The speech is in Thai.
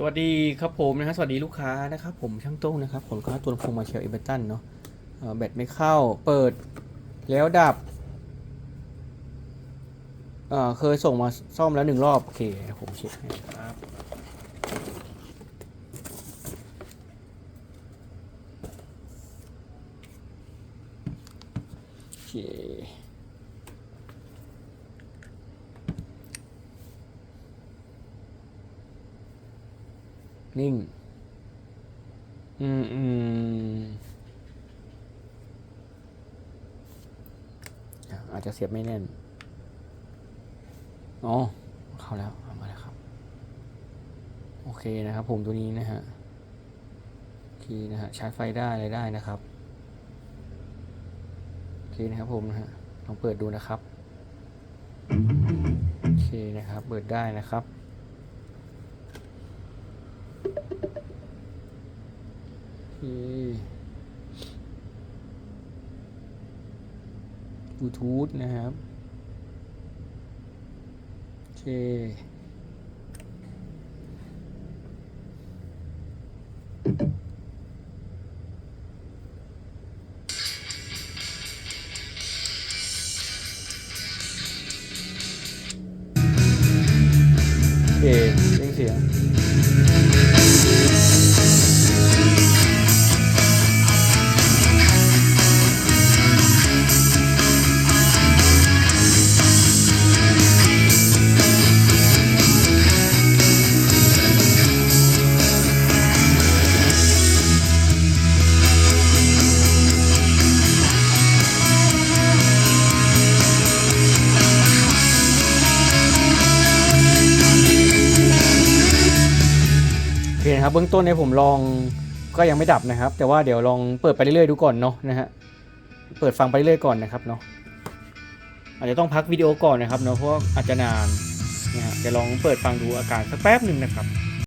สวัสดีครับผมนะครับสวัสดีลูกค้านะครับผมช่างโต้งนะครับผลค้าตัวลำโพงมาเชลเอเบตันเนาะเอ่อแบตไม่เข้าเปิดแล้วดับเเคยส่งมาซ่อมแล้วหนึ่งรอบ โอเค ผมเช็คให้ครับ โอเค นิ่ง อืมอืมอะอาจจะเสียบไม่แน่น อ๋อ เข้าแล้วเอามาแล้วครับ โอเคนะครับ ผมตัวนี้นะฮะโอเคนะฮะชาร์จไฟได้อะไรได้นะครับ โอเคนะครับผมนะฮะลองเปิดดูนะครับ โอเคนะครับ เปิดได้นะครับ เคบลูทูธนะครับ โอเค โอเคเสียงเสียง นะครับเบื้องต้นเนี่ยผมลองก็ยังไม่ดับนะครับ แต่ว่าเดี๋ยวลองเปิดไปเรื่อยๆดูก่อนเนาะนะฮะเปิดฟังไปเรื่อยๆก่อนนะครับเนาะอาจจะต้องพักวิดีโอก่อนนะครับเนาะเพราะว่าอาจจะนานนะฮะเดี๋ยวลองเปิดฟังดูอาการสักแป๊บหนึ่งนะครับ